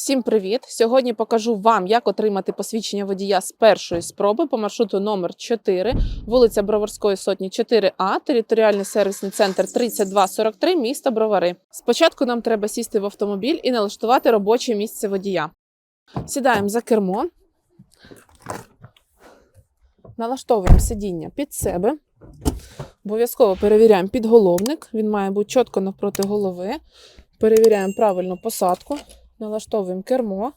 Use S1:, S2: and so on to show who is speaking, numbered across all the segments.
S1: Всім привіт! Сьогодні покажу вам, як отримати посвідчення водія з першої спроби по маршруту номер 4, вулиця Броварської сотні 4А, територіальний сервісний центр 3243, місто Бровари. Спочатку нам треба сісти в автомобіль і налаштувати робоче місце водія. Сідаємо за кермо, налаштовуємо сидіння під себе. Обов'язково перевіряємо підголовник, він має бути чітко навпроти голови. Перевіряємо правильну посадку. Налаштовуємо кермо.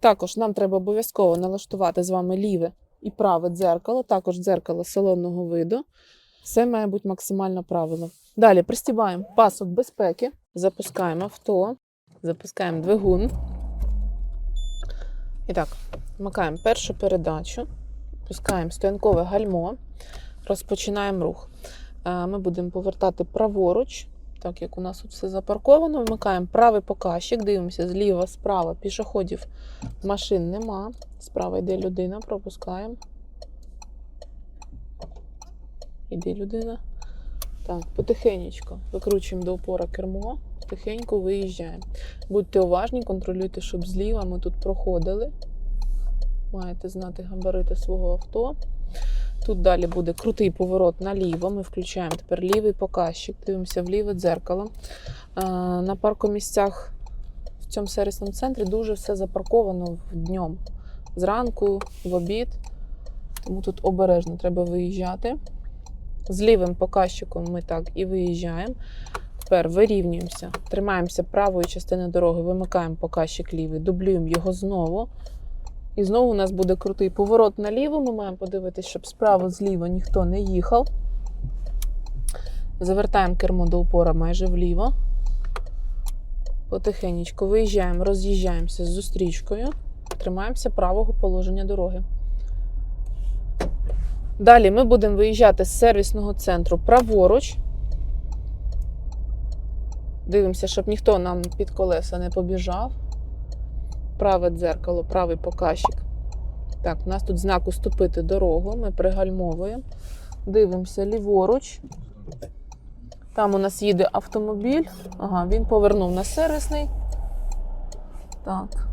S1: Також нам треба обов'язково налаштувати з вами ліве і праве дзеркало, також дзеркало салонного виду. Все має бути максимально правильно. Далі пристібаємо пасок безпеки, запускаємо авто, запускаємо двигун. І так, вмикаємо першу передачу, пускаємо стоянкове гальмо, розпочинаємо рух. Е, Ми будемо повертати праворуч. Так як у нас тут все запарковано, вмикаємо правий показчик, дивимося зліва, справа, пішоходів машин нема. Справа йде людина, пропускаємо. Іде людина. Так, потихенечку викручуємо до опора кермо, тихенько виїжджаємо. Будьте уважні, контролюйте, щоб зліва ми тут проходили. Маєте знати габарити свого авто. Тут далі буде крутий поворот наліво. Ми включаємо тепер лівий показчик, дивимося в ліве дзеркало. Е, На паркомісцях в цьому сервісному центрі дуже все запарковано днем. Зранку, в обід. Тому тут обережно треба виїжджати. З лівим показчиком ми так і виїжджаємо. Тепер вирівнюємося, тримаємося правої частини дороги, вимикаємо показчик лівий, дублюємо його знову. І знову у нас буде крутий поворот наліво. Ми маємо подивитися, щоб справа зліва ніхто не їхав. Завертаємо кермо до упора майже вліво. Потихенечку виїжджаємо, роз'їжджаємося з зустрічкою, тримаємося правого положення дороги. Далі ми будемо виїжджати з сервісного центру праворуч. Дивимося, щоб ніхто нам під колеса не побіжав праве дзеркало, правий показчик. Так, у нас тут знак уступити дорогу. Ми пригальмовуємо, дивимося ліворуч. Там у нас їде автомобіль. Ага, він повернув на сервісний. Так.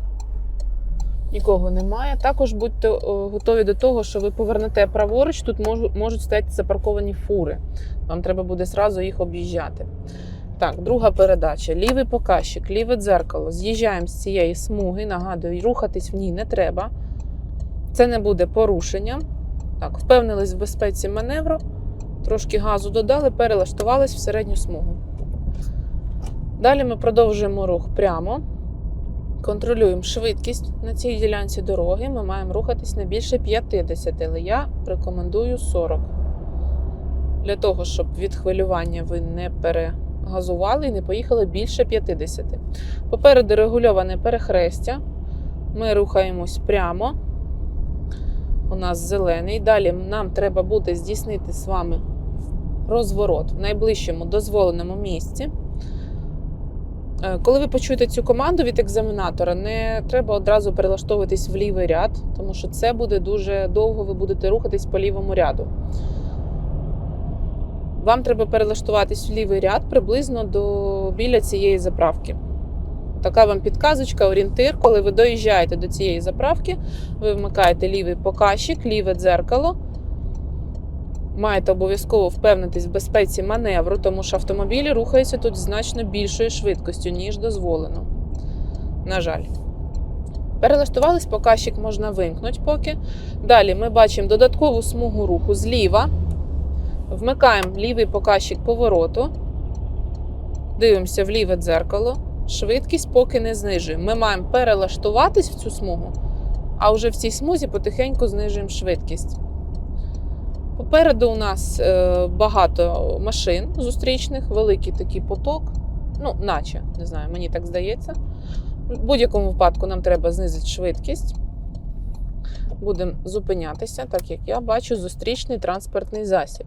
S1: Нікого немає. Також будьте готові до того, що ви повернете праворуч, тут можуть стояти запарковані фури. Вам треба буде зразу їх об'їжджати. Так, друга передача. Лівий показчик, ліве дзеркало. З'їжджаємо з цієї смуги. Нагадую, рухатись в ній не треба. Це не буде порушенням. Так, впевнились в безпеці маневру, трошки газу додали, перелаштувались в середню смугу. Далі ми продовжуємо рух прямо. Контролюємо швидкість на цій ділянці дороги. Ми маємо рухатись не більше 50, але я рекомендую 40. Для того, щоб від хвилювання ви не перегазували і не поїхали більше 50. Попереду регульоване перехрестя. Ми рухаємось прямо. У нас зелений. Далі нам треба буде здійснити з вами розворот в найближчому дозволеному місці. Е, Коли ви почуєте цю команду від екзаменатора, не треба одразу перелаштовуватись в лівий ряд, тому що це буде дуже довго, ви будете рухатись по лівому ряду. Вам треба перелаштуватись в лівий ряд приблизно до біля цієї заправки. Така вам підказочка, орієнтир. Коли ви доїжджаєте до цієї заправки, ви вмикаєте лівий показчик, ліве дзеркало. Маєте обов'язково впевнитись в безпеці маневру, тому що автомобілі рухаються тут значно більшою швидкістю, ніж дозволено. На жаль. Перелаштувались, показчик можна вимкнути поки. Далі ми бачимо додаткову смугу руху зліва. Вмикаємо лівий показчик повороту. Дивимося в ліве дзеркало. Швидкість поки не знижуємо. Ми маємо перелаштуватись в цю смугу, а вже в цій смузі потихеньку знижуємо швидкість. Попереду у нас е, багато машин зустрічних, великий такий поток. Ну, наче, не знаю, мені так здається. В будь-якому випадку нам треба знизити швидкість. Будемо зупинятися, так як я бачу зустрічний транспортний засіб.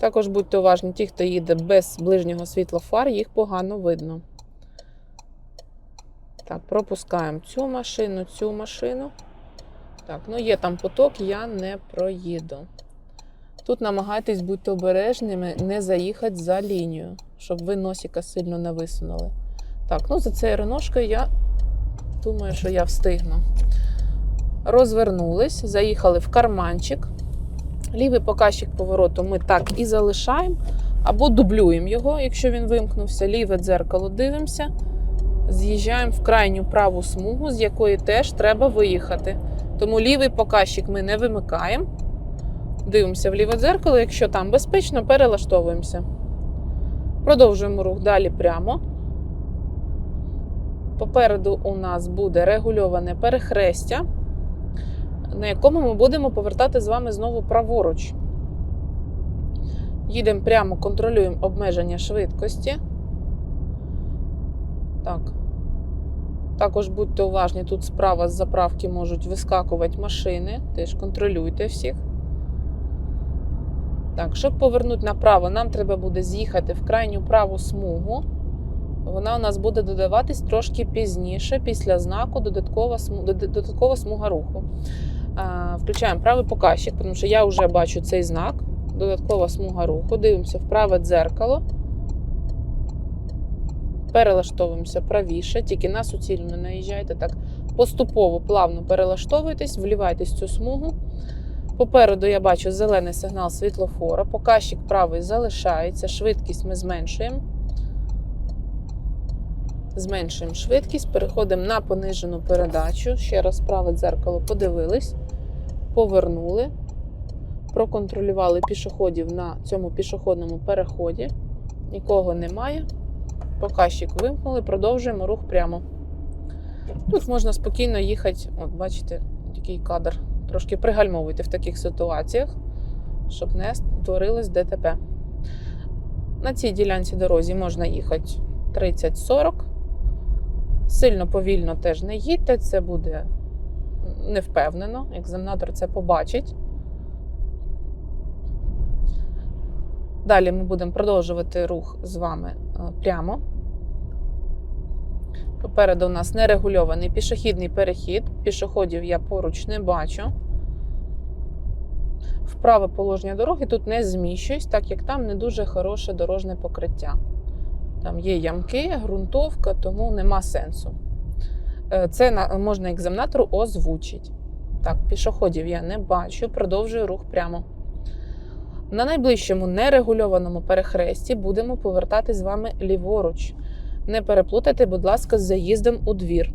S1: Також будьте уважні, ті, хто їде без ближнього світла фар, їх погано видно. Так, пропускаємо цю машину, цю машину. Так, ну є там поток, я не проїду. Тут намагайтесь бути обережними, не заїхати за лінію, щоб ви носика сильно не висунули. Так, ну за цією реношкою я Думаю, що я встигну. Розвернулись, заїхали в карманчик. Лівий показчик повороту ми так і залишаємо, або дублюємо його, якщо він вимкнувся. Ліве дзеркало дивимося. З'їжджаємо в крайню праву смугу, з якої теж треба виїхати. Тому лівий показчик ми не вимикаємо. Дивимося в ліве дзеркало, якщо там безпечно, перелаштовуємося. Продовжуємо рух далі прямо. Попереду у нас буде регульоване перехрестя, на якому ми будемо повертати з вами знову праворуч. Їдемо прямо, контролюємо обмеження швидкості. Так. Також будьте уважні, тут справа з заправки можуть вискакувати машини. Теж контролюйте всіх. Так, щоб повернути направо, нам треба буде з'їхати в крайню праву смугу. Вона у нас буде додаватись трошки пізніше, після знаку додаткова, сму... дод- додаткова смуга руху. Включаємо правий показчик, тому що я вже бачу цей знак. Додаткова смуга руху. Дивимося в праве дзеркало. Перелаштовуємося правіше, тільки на суцільну не наїжджайте. Так, поступово, плавно перелаштовуйтесь, влівайтесь в цю смугу. Попереду я бачу зелений сигнал світлофора. Показчик правий залишається, швидкість ми зменшуємо. Зменшуємо швидкість, переходимо на понижену передачу. Ще раз праве дзеркало подивились, повернули, проконтролювали пішоходів на цьому пішохідному переході. Нікого немає. Показчик вимкнули, продовжуємо рух прямо. Тут можна спокійно їхати. От, бачите, який кадр. Трошки пригальмовуйте в таких ситуаціях, щоб не створилось ДТП. На цій ділянці дорозі можна їхати 30-40. Сильно повільно теж не їдьте, це буде невпевнено. Екзаменатор це побачить. Далі ми будемо продовжувати рух з вами е, прямо. Попереду у нас нерегульований пішохідний перехід. Пішоходів я поруч не бачу. Вправе положення дороги тут не зміщуюсь, так як там не дуже хороше дорожне покриття. Там є ямки, ґрунтовка, тому нема сенсу. Е, Це можна екзаменатору озвучити. Так, пішоходів я не бачу, продовжую рух прямо. На найближчому нерегульованому перехресті будемо повертати з вами ліворуч. Не переплутайте, будь ласка, з заїздом у двір.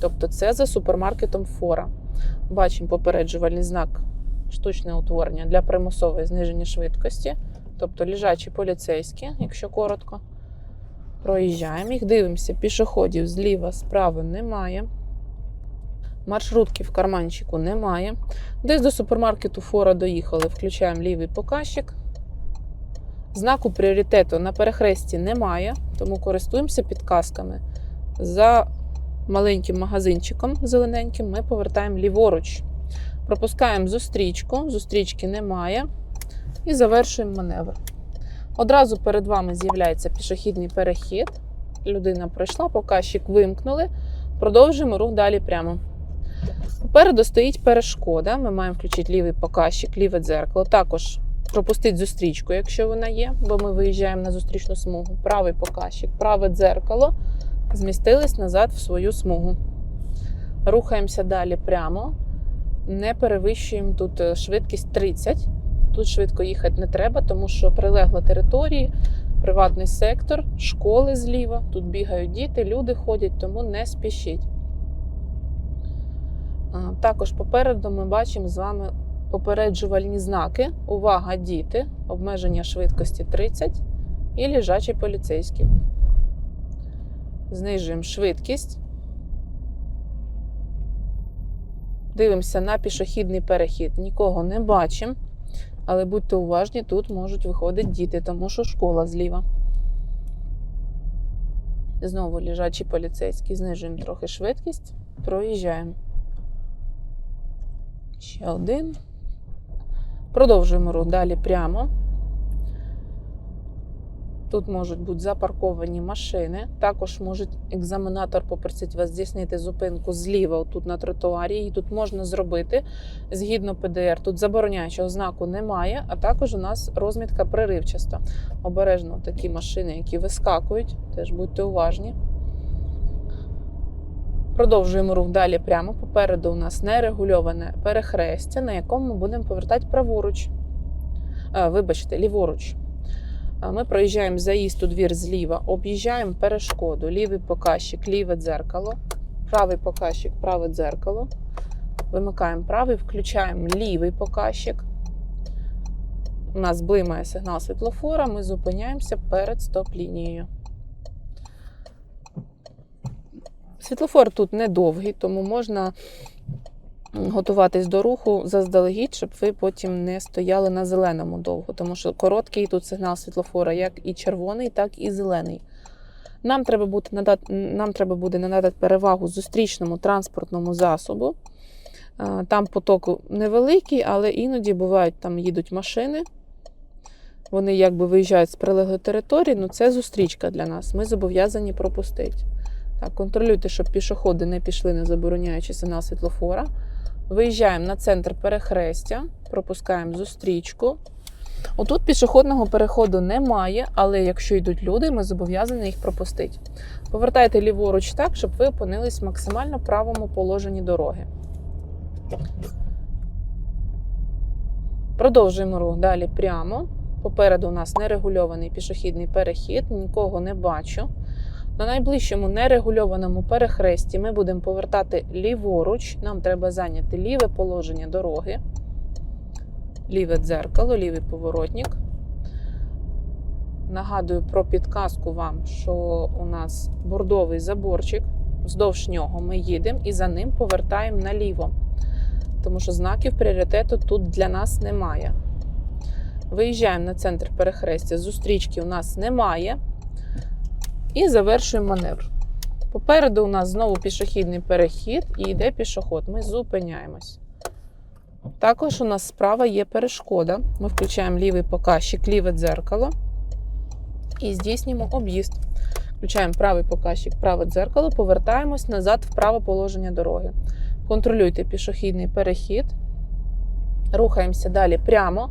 S1: Тобто це за супермаркетом Фора. Бачимо попереджувальний знак штучне утворення для примусової зниження швидкості, тобто лежачі поліцейські, якщо коротко. Проїжджаємо їх, дивимося, пішоходів зліва, справа немає. Маршрутки в карманчику немає. Десь до супермаркету Фора доїхали, включаємо лівий показчик. Знаку пріоритету на перехресті немає, тому користуємося підказками. За маленьким магазинчиком зелененьким ми повертаємо ліворуч. Пропускаємо зустрічку, зустрічки немає. І завершуємо маневр. Одразу перед вами з'являється пішохідний перехід. Людина пройшла, показчик вимкнули. Продовжуємо рух далі прямо. Попереду стоїть перешкода. Ми маємо включити лівий показчик, ліве дзеркало. Також пропустити зустрічку, якщо вона є, бо ми виїжджаємо на зустрічну смугу. Правий показчик, праве дзеркало. Змістились назад в свою смугу. Рухаємося далі прямо. Не перевищуємо тут е, швидкість 30. Тут швидко їхати не треба, тому що прилегла території, приватний сектор, школи зліва. Тут бігають діти, люди ходять, тому не спішіть. Також попереду ми бачимо з вами попереджувальні знаки. Увага, діти, обмеження швидкості 30 і лежачий поліцейський. Знижуємо швидкість. Дивимося на пішохідний перехід. Нікого не бачимо. Але будьте уважні, тут можуть виходити діти, тому що школа зліва. Знову лежачий поліцейський. Знижуємо трохи швидкість. Проїжджаємо. Ще один. Продовжуємо рух далі прямо. Тут можуть бути запарковані машини. Також може екзаменатор попросити вас здійснити зупинку зліва, тут на тротуарі. І тут можна зробити згідно ПДР. Тут забороняючого знаку немає, а також у нас розмітка приривчаста. Обережно такі машини, які вискакують, теж будьте уважні. Продовжуємо рух далі прямо. Попереду у нас нерегульоване перехрестя, на якому ми будемо повертати праворуч. Вибачте, ліворуч. Ми проїжджаємо заїзд у двір зліва, об'їжджаємо перешкоду, лівий показчик, ліве дзеркало, правий показчик, праве дзеркало. Вимикаємо правий, включаємо лівий показчик. У нас блимає сигнал світлофора, ми зупиняємося перед стоп-лінією. Світлофор тут недовгий, тому можна готуватись до руху заздалегідь, щоб ви потім не стояли на зеленому довго, тому що короткий тут сигнал світлофора, як і червоний, так і зелений. Нам треба, буде надати, нам треба буде надати перевагу зустрічному транспортному засобу. Там поток невеликий, але іноді бувають, там їдуть машини. Вони якби виїжджають з прилеглої території, ну це зустрічка для нас. Ми зобов'язані пропустити. Так, контролюйте, щоб пішоходи не пішли, не забороняючи сигнал світлофора. Виїжджаємо на центр перехрестя, пропускаємо зустрічку. Отут пішохідного переходу немає, але якщо йдуть люди, ми зобов'язані їх пропустити. Повертайте ліворуч так, щоб ви опинились в максимально правому положенні дороги. Продовжуємо рух далі прямо. Попереду у нас нерегульований пішохідний перехід, нікого не бачу. На найближчому нерегульованому перехресті ми будемо повертати ліворуч. Нам треба зайняти ліве положення дороги, ліве дзеркало, лівий поворотник. Нагадую про підказку вам, що у нас бордовий заборчик. Вздовж нього ми їдемо і за ним повертаємо наліво. Тому що знаків пріоритету тут для нас немає. Виїжджаємо на центр перехрестя. Зустрічки у нас немає. І завершуємо маневр. Попереду у нас знову пішохідний перехід і йде пішоход. Ми зупиняємось. Також у нас справа є перешкода. Ми включаємо лівий показчик, ліве дзеркало і здійснюємо об'їзд. Включаємо правий показчик, праве дзеркало, повертаємось назад в праве положення дороги. Контролюйте пішохідний перехід. Рухаємося далі прямо.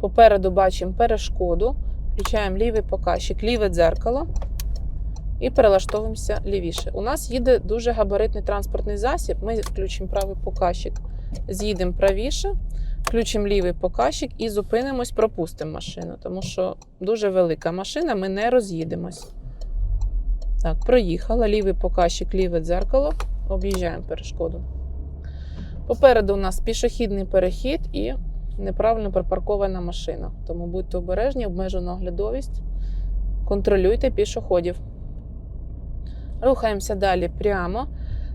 S1: Попереду бачимо перешкоду. Включаємо лівий показчик, ліве дзеркало і перелаштовуємося лівіше. У нас їде дуже габаритний транспортний засіб. Ми включимо правий показчик, з'їдемо правіше, включимо лівий показчик і зупинимось, пропустимо машину, тому що дуже велика машина, ми не роз'їдемось. Так, проїхала. Лівий показчик, ліве дзеркало. Об'їжджаємо перешкоду. Попереду у нас пішохідний перехід і неправильно припаркована машина. Тому будьте обережні, обмежена оглядовість. Контролюйте пішоходів. Рухаємося далі прямо.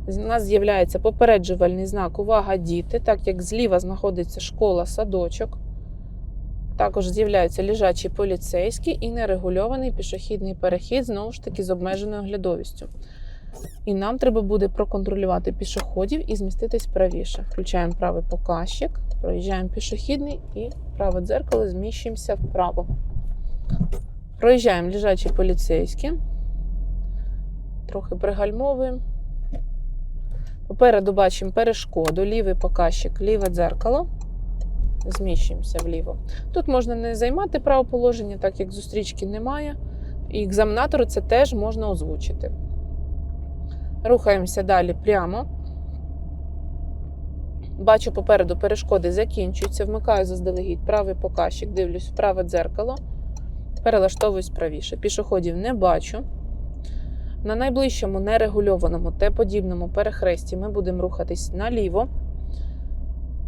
S1: У нас з'являється попереджувальний знак Увага, діти, так як зліва знаходиться школа, садочок. Також з'являються лежачі поліцейські і нерегульований пішохідний перехід, знову ж таки, з обмеженою оглядовістю. І нам треба буде проконтролювати пішоходів і зміститись правіше. Включаємо правий показчик, проїжджаємо пішохідний і праве дзеркало зміщуємося вправо. Проїжджаємо лежачі поліцейські. Трохи пригальмовуємо. Попереду бачимо перешкоду, лівий показчик, ліве дзеркало. Зміщуємося вліво. Тут можна не займати правоположення, так як зустрічки немає. І екзаменатору це теж можна озвучити. Рухаємося далі прямо. Бачу попереду перешкоди закінчуються. Вмикаю заздалегідь правий показчик, дивлюсь в праве дзеркало, перелаштовуюсь правіше. Пішоходів не бачу. На найближчому нерегульованому Т-подібному перехресті ми будемо рухатись наліво.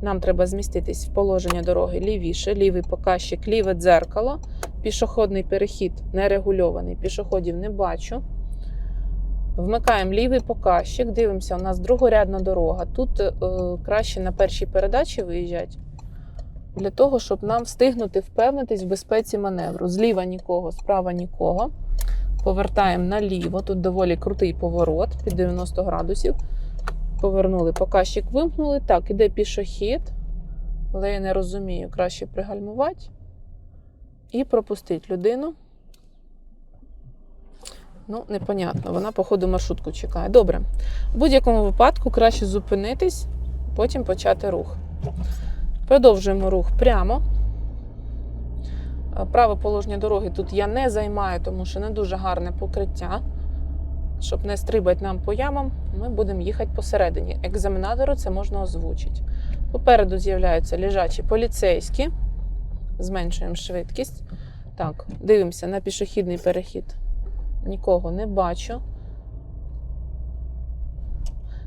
S1: Нам треба зміститись в положення дороги лівіше, лівий показчик, ліве дзеркало. Пішохідний перехід нерегульований, пішоходів не бачу. Вмикаємо лівий показчик, дивимося, у нас другорядна дорога. Тут е, краще на першій передачі виїжджати, для того, щоб нам встигнути впевнитись в безпеці маневру. Зліва нікого, справа нікого. Повертаємо наліво. Тут доволі крутий поворот під 90 градусів. Повернули, показчик вимкнули. Так, іде пішохід, але я не розумію, краще пригальмувати і пропустити людину. Ну, непонятно, вона, походу, маршрутку чекає. Добре. В будь-якому випадку краще зупинитись, потім почати рух. Продовжуємо рух прямо. Праве положення дороги тут я не займаю, тому що не дуже гарне покриття. щоб не стрибати нам по ямам, ми будемо їхати посередині. Екзаменатору це можна озвучити. Попереду з'являються лежачі поліцейські. Зменшуємо швидкість. Так, дивимося на пішохідний перехід. Нікого не бачу.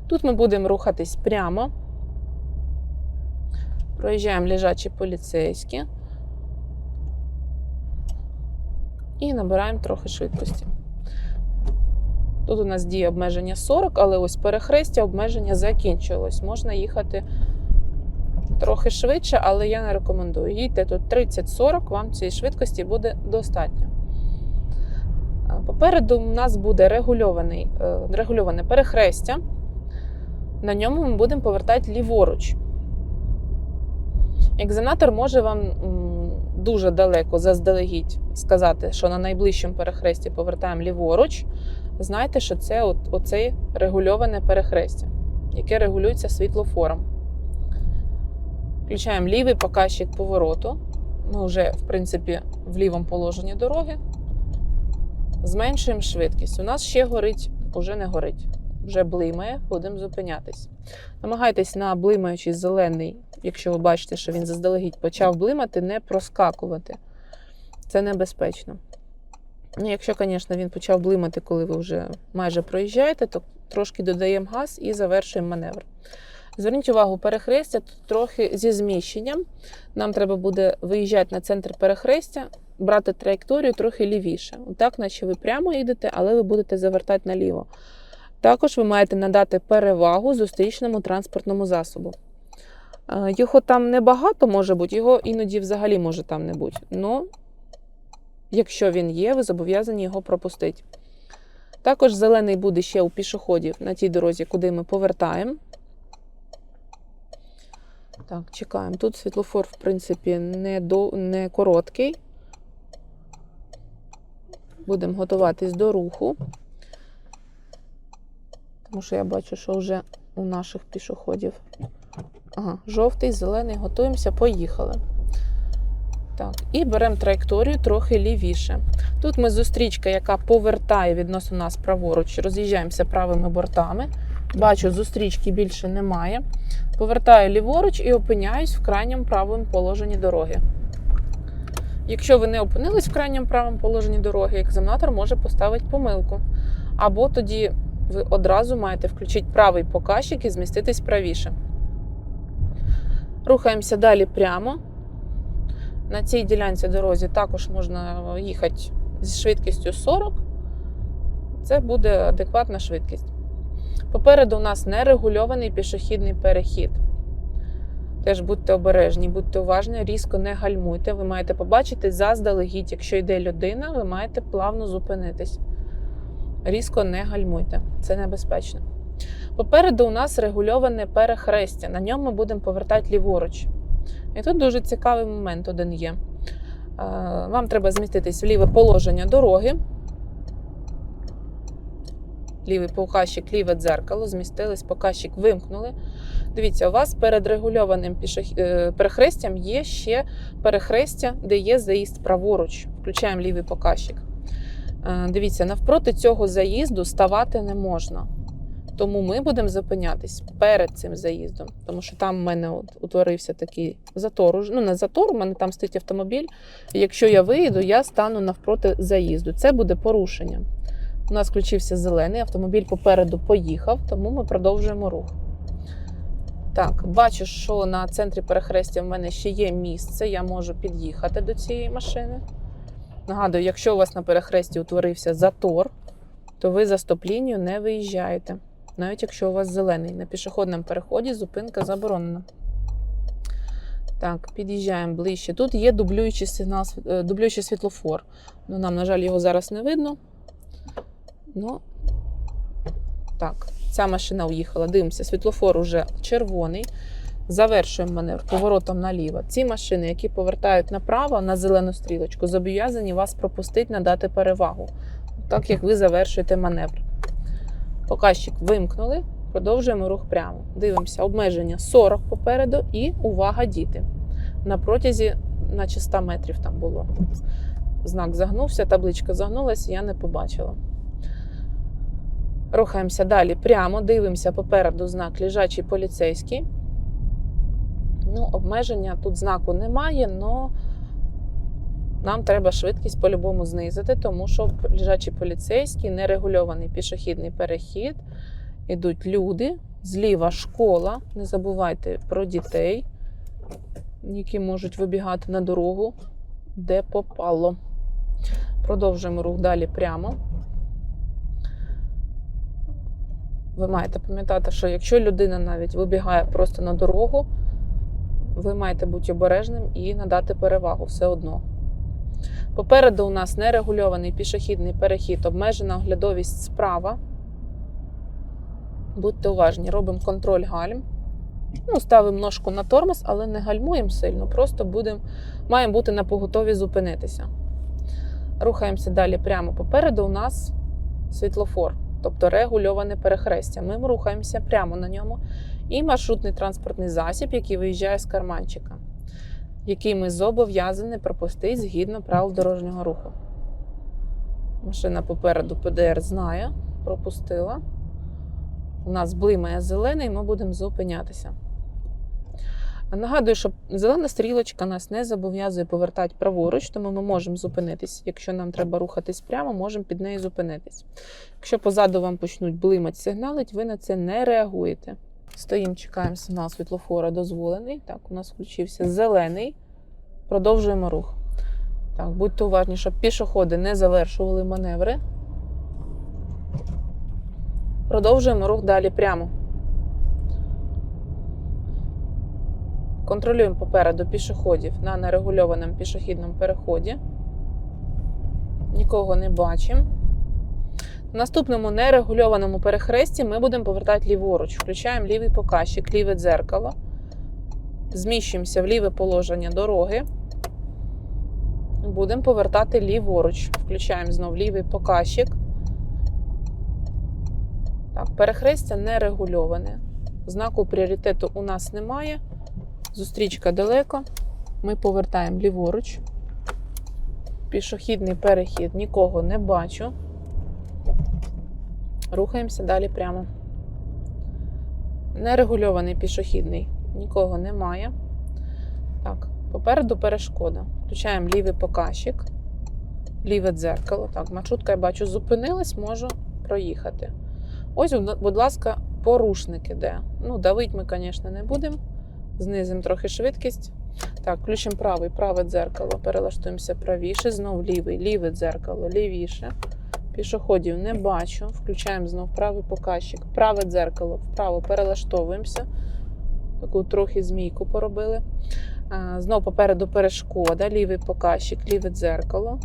S1: Тут ми будемо рухатись прямо. Проїжджаємо лежачі поліцейські. І набираємо трохи швидкості. Тут у нас діє обмеження 40, але ось перехрестя обмеження закінчилось. Можна їхати трохи швидше, але я не рекомендую. Їдьте тут 30-40, вам цієї швидкості буде достатньо. Попереду у нас буде регульований, е, регульоване перехрестя. На ньому ми будемо повертати ліворуч. Екзаменатор може вам дуже далеко заздалегідь сказати, що на найближчому перехресті повертаємо ліворуч. Знайте, що це от, оце регульоване перехрестя, яке регулюється світлофором. Включаємо лівий показчик повороту. Ми вже, в принципі, в лівому положенні дороги. Зменшуємо швидкість. У нас ще горить, уже не горить. Вже блимає, будемо зупинятись. Намагайтесь на блимаючий зелений, якщо ви бачите, що він заздалегідь почав блимати, не проскакувати. Це небезпечно. Ну, якщо, звісно, він почав блимати, коли ви вже майже проїжджаєте, то трошки додаємо газ і завершуємо маневр. Зверніть увагу, перехрестя тут трохи зі зміщенням. Нам треба буде виїжджати на центр перехрестя, брати траєкторію трохи лівіше. Так, наче ви прямо їдете, але ви будете завертати наліво. Також ви маєте надати перевагу зустрічному транспортному засобу. Е, Його там небагато може бути, його іноді взагалі може там не бути. Но якщо він є, ви зобов'язані його пропустити. Також зелений буде ще у пішоходів на тій дорозі, куди ми повертаємо. Так, чекаємо. Тут світлофор, в принципі, не, до, не короткий. Будемо готуватись до руху. Тому що я бачу, що вже у наших пішоходів. Ага, жовтий, зелений, готуємося, поїхали. Так, і беремо траєкторію трохи лівіше. Тут ми зустрічка, яка повертає відносно нас праворуч, роз'їжджаємося правими бортами. Бачу, зустрічки більше немає. Повертаю ліворуч і опиняюсь в крайньому правому положенні дороги. Якщо ви не опинились в крайньому правому положенні дороги, екзаменатор може поставити помилку. Або тоді ви одразу маєте включити правий показчик і зміститись правіше. Рухаємося далі прямо. На цій ділянці дорозі також можна їхати зі швидкістю 40. Це буде адекватна швидкість. Попереду у нас нерегульований пішохідний перехід. Теж будьте обережні, будьте уважні, різко не гальмуйте. Ви маєте побачити заздалегідь, якщо йде людина, ви маєте плавно зупинитись. Різко не гальмуйте, це небезпечно. Попереду у нас регульоване перехрестя. На ньому ми будемо повертати ліворуч. І тут дуже цікавий момент один є. Е, Вам треба зміститись в ліве положення дороги. Лівий показчик, ліве дзеркало, змістились, показчик вимкнули. Дивіться, у вас перед регульованим пішох... е, перехрестям є ще перехрестя, де є заїзд праворуч. Включаємо лівий показчик. Е, Дивіться, навпроти цього заїзду ставати не можна. Тому ми будемо зупинятись перед цим заїздом, тому що там в мене от утворився такий затор. Ну, не затор, у мене там стоїть автомобіль. Якщо я виїду, я стану навпроти заїзду. Це буде порушення. У нас включився зелений, автомобіль попереду поїхав, тому ми продовжуємо рух. Так, бачу, що на центрі перехрестя в мене ще є місце, я можу під'їхати до цієї машини. Нагадую, якщо у вас на перехресті утворився затор, то ви за стоп-лінію не виїжджаєте. Навіть якщо у вас зелений. На пішохідному переході зупинка заборонена. Так, під'їжджаємо ближче. Тут є дублюючий сигнал, е, дублюючий світлофор. Ну, нам, на жаль, його зараз не видно. Ну, так, ця машина уїхала. Дивимося, світлофор уже червоний. Завершуємо маневр поворотом наліво. Ці машини, які повертають направо на зелену стрілочку, зобов'язані вас пропустити, надати перевагу, так як ви завершуєте маневр. Показчик вимкнули, продовжуємо рух прямо. Дивимося, обмеження 40 попереду і увага, діти. На протязі, наче 100 метрів там було. Знак загнувся, табличка загнулася, я не побачила. Рухаємося далі прямо, дивимося попереду знак лежачий поліцейський. Ну, обмеження тут знаку немає, але нам треба швидкість по-любому знизити, тому що лежачий поліцейський, нерегульований пішохідний перехід. Ідуть люди, зліва школа. Не забувайте про дітей, які можуть вибігати на дорогу, де попало. Продовжуємо рух далі прямо. Ви маєте пам'ятати, що якщо людина навіть вибігає просто на дорогу, ви маєте бути обережним і надати перевагу все одно. Попереду у нас нерегульований пішохідний перехід, обмежена оглядовість справа. Будьте уважні, робимо контроль гальм. Ну, ставимо ножку на тормоз, але не гальмуємо сильно, просто будемо, маємо бути на поготові зупинитися. Рухаємося далі прямо попереду. У нас світлофор, тобто регульоване перехрестя. Ми рухаємося прямо на ньому. І маршрутний транспортний засіб, який виїжджає з карманчика, який ми зобов'язані пропустити згідно правил дорожнього руху. Машина попереду ПДР знає, пропустила. У нас блимає зелений, ми будемо зупинятися. Нагадую, що зелена стрілочка нас не зобов'язує повертати праворуч, тому ми можемо зупинитись. Якщо нам треба рухатись прямо, можемо під нею зупинитись. Якщо позаду вам почнуть блимати, сигналить, ви на це не реагуєте. Стоїмо, чекаємо сигнал світлофора дозволений. Так, у нас включився зелений. Продовжуємо рух. Так, будьте уважні, щоб пішоходи не завершували маневри. Продовжуємо рух далі прямо. Контролюємо попереду пішоходів на нерегульованому пішохідному переході. Нікого не бачимо. Наступному нерегульованому перехресті ми будемо повертати ліворуч. Включаємо лівий показчик, ліве дзеркало. Зміщуємося в ліве положення дороги. Будемо повертати ліворуч. Включаємо знову лівий показчик. Так, перехрестя не регульоване. Знаку пріоритету у нас немає. Зустрічка далеко. Ми повертаємо ліворуч. Пішохідний перехід, нікого не бачу. Рухаємося далі прямо. Нерегульований пішохідний, нікого немає. Так, попереду перешкода. Включаємо лівий показчик, ліве дзеркало. Так, маршрутка, я бачу, зупинилась, можу проїхати. Ось, будь ласка, порушник іде. Ну, давить ми, звісно, не будемо. Знизимо трохи швидкість. Так, включимо правий, праве дзеркало, перелаштуємося правіше, знов лівий, ліве дзеркало, лівіше. Пішоходів не бачу. Включаємо знов правий показчик, праве дзеркало, вправо перелаштовуємося. Таку трохи змійку поробили. А, Знов попереду перешкода, лівий показчик, ліве дзеркало.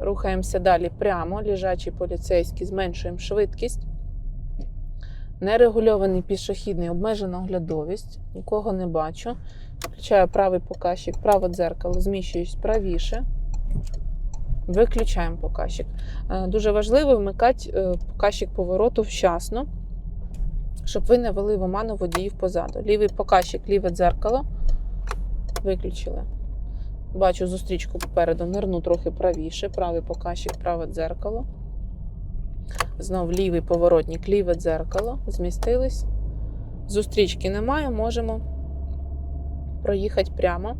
S1: Рухаємося далі прямо, лежачий поліцейський, зменшуємо швидкість. Нерегульований пішохідний, обмежена оглядовість, нікого не бачу. Включаю правий показчик, праве дзеркало, зміщуюсь правіше. Виключаємо показчик. Е, Дуже важливо вмикати е, показчик повороту вчасно, щоб ви не вели в оману водіїв позаду. Лівий показчик, ліве дзеркало. Виключили. Бачу зустрічку попереду, нирну трохи правіше, правий показчик, праве дзеркало. Знов лівий поворотник, ліве дзеркало. Змістились. Зустрічки немає, можемо проїхати прямо.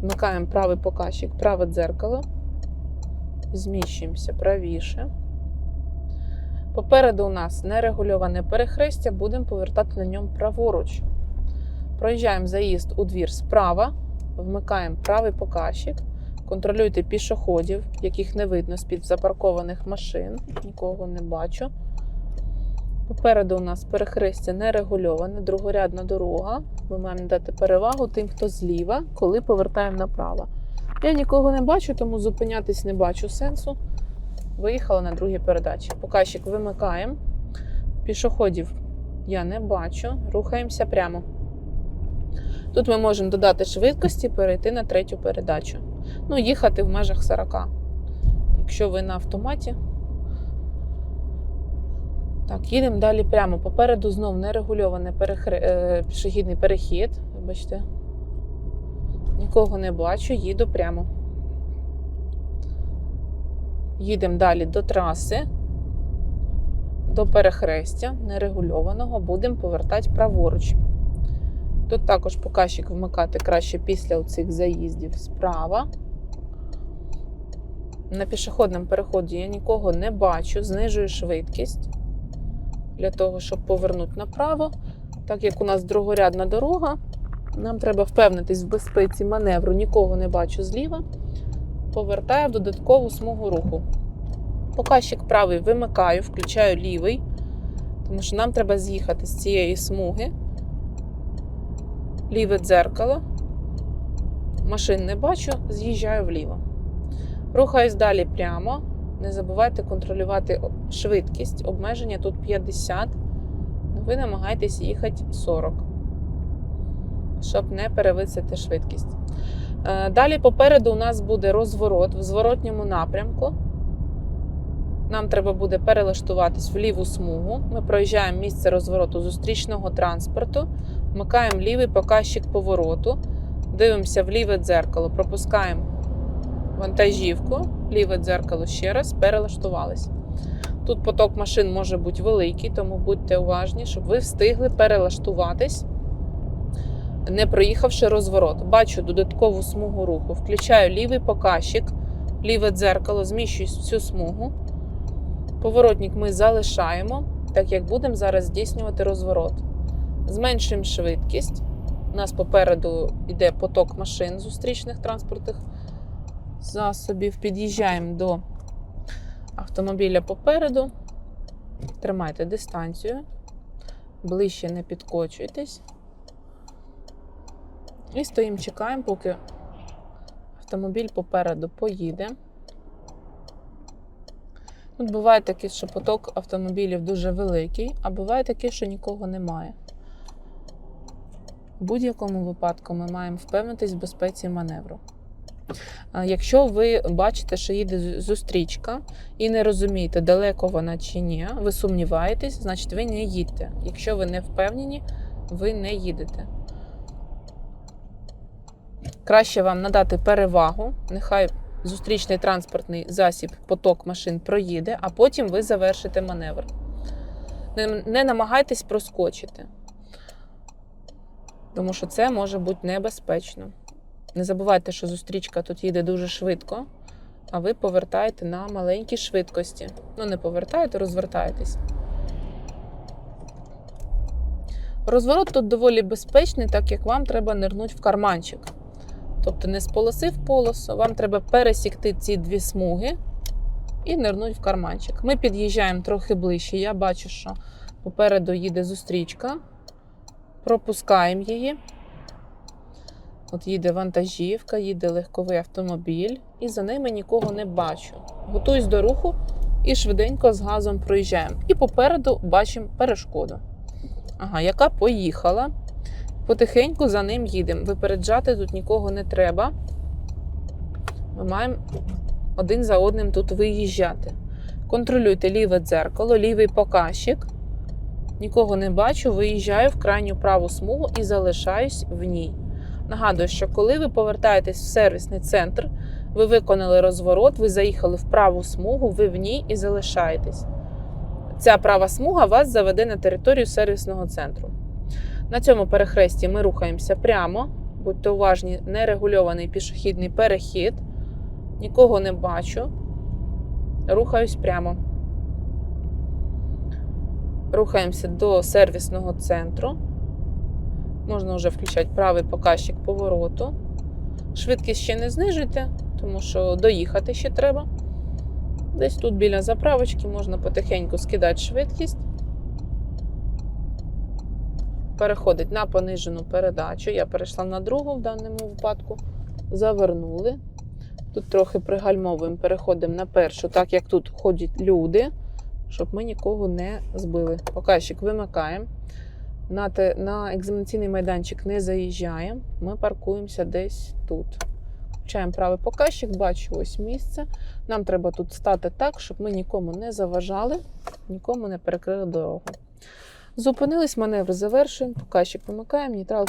S1: Вмикаємо правий показчик, праве дзеркало. Зміщуємося правіше. Попереду у нас нерегульоване перехрестя, будемо повертати на ньому праворуч. Проїжджаємо заїзд у двір справа, вмикаємо правий показчик, контролюйте пішоходів, яких не видно з-під запаркованих машин, нікого не бачу. Попереду у нас перехрестя нерегульоване, другорядна дорога. Ми маємо дати перевагу тим, хто зліва, коли повертаємо направо. Я нікого не бачу, тому зупинятись не бачу сенсу. Виїхала на другій передачі. Показчик вимикаємо. Пішоходів я не бачу. Рухаємося прямо. Тут ми можемо додати швидкості і перейти на третю передачу. Ну, їхати в межах 40. Якщо ви на автоматі. Так, їдемо далі прямо. Попереду знов нерегульований перехр... е, пішохідний перехід. Вибачте. Нікого не бачу, їду прямо. Їдемо далі до траси. до перехрестя нерегульованого будемо повертати праворуч. Тут також показчик вмикати краще після цих заїздів справа. На пішохідному переході я нікого не бачу, знижую швидкість для того, щоб повернути направо. Так як у нас другорядна дорога, нам треба впевнитись в безпеці маневру, нікого не бачу зліва. Повертаю в додаткову смугу руху. Показчик правий вимикаю, включаю лівий, тому що нам треба з'їхати з цієї смуги. Ліве дзеркало. Машин не бачу, з'їжджаю вліво. Рухаюсь далі прямо. Не забувайте контролювати швидкість. Обмеження тут 50. Ви намагаєтесь їхати 40, щоб не перевисити швидкість. Е, Далі попереду у нас буде розворот в зворотньому напрямку. Нам треба буде перелаштуватись в ліву смугу. Ми проїжджаємо місце розвороту зустрічного транспорту, вмикаємо лівий показчик повороту, дивимося в ліве дзеркало, пропускаємо вантажівку, ліве дзеркало ще раз, перелаштувались. Тут поток машин може бути великий, тому будьте уважні, щоб ви встигли перелаштуватись, не проїхавши розворот. Бачу додаткову смугу руху. Включаю лівий показчик, ліве дзеркало, зміщуюсь в цю смугу. Поворотник ми залишаємо, так як будемо зараз здійснювати розворот. Зменшуємо швидкість. У нас попереду йде поток машин зустрічних транспортних засобів. Під'їжджаємо до автомобіля попереду. Тримайте дистанцію, ближче не підкочуйтесь. І стоїмо, чекаємо, поки автомобіль попереду поїде. Тут буває таке, що поток автомобілів дуже великий, а буває таке, що нікого немає. В будь-якому випадку ми маємо впевнитись в безпеці маневру. Якщо ви бачите, що їде зустрічка і не розумієте, далеко вона чи ні, ви сумніваєтесь, значить ви не їдьте. Якщо ви не впевнені, ви не їдете. Краще вам надати перевагу, нехай зустрічний транспортний засіб, поток машин проїде, а потім ви завершите маневр. Не, не намагайтесь проскочити, тому що це може бути небезпечно. Не забувайте, що зустрічка тут їде дуже швидко, а ви повертаєте на маленькій швидкості. Ну, не повертаєте, розвертаєтесь. Розворот тут доволі безпечний, так як вам треба нирнути в карманчик. Тобто не з полоси в полосу, вам треба пересікти ці дві смуги і нирнути в карманчик. Ми під'їжджаємо трохи ближче. Я бачу, що попереду їде зустрічка. Пропускаємо її. От їде вантажівка, їде легковий автомобіль, і за ними нікого не бачу. Готуюсь до руху і швиденько з газом проїжджаємо. І попереду бачимо перешкоду. Ага, яка поїхала. Потихеньку за ним їдемо. Випереджати тут нікого не треба. Ми маємо один за одним тут виїжджати. Контролюйте ліве дзеркало, лівий показчик. Нікого не бачу, виїжджаю в крайню праву смугу і залишаюсь в ній. Нагадую, що коли ви повертаєтесь в сервісний центр, ви виконали розворот, ви заїхали в праву смугу, ви в ній і залишаєтесь. Ця права смуга вас заведе на територію сервісного центру. На цьому перехресті ми рухаємося прямо. Будьте уважні, нерегульований пішохідний перехід. Нікого не бачу. Рухаюсь прямо. Рухаємося до сервісного центру. Можна вже включати правий показчик повороту. Швидкість ще не знижуйте, тому що доїхати ще треба. Десь тут біля заправочки можна потихеньку скидати швидкість. Переходить на понижену передачу. Я перейшла на другу в даному випадку. Завернули. Тут трохи пригальмовуємо, переходимо на першу, так як тут ходять люди, щоб ми нікого не збили. Показчик вимикаємо. На, те, на екзаменаційний майданчик не заїжджаємо. Ми паркуємося десь тут. Включаємо правий показчик, бачу ось місце. Нам треба тут стати так, щоб ми нікому не заважали, нікому не перекрили дорогу. Зупинились, маневр завершуємо, показчик вимикаємо, нейтрал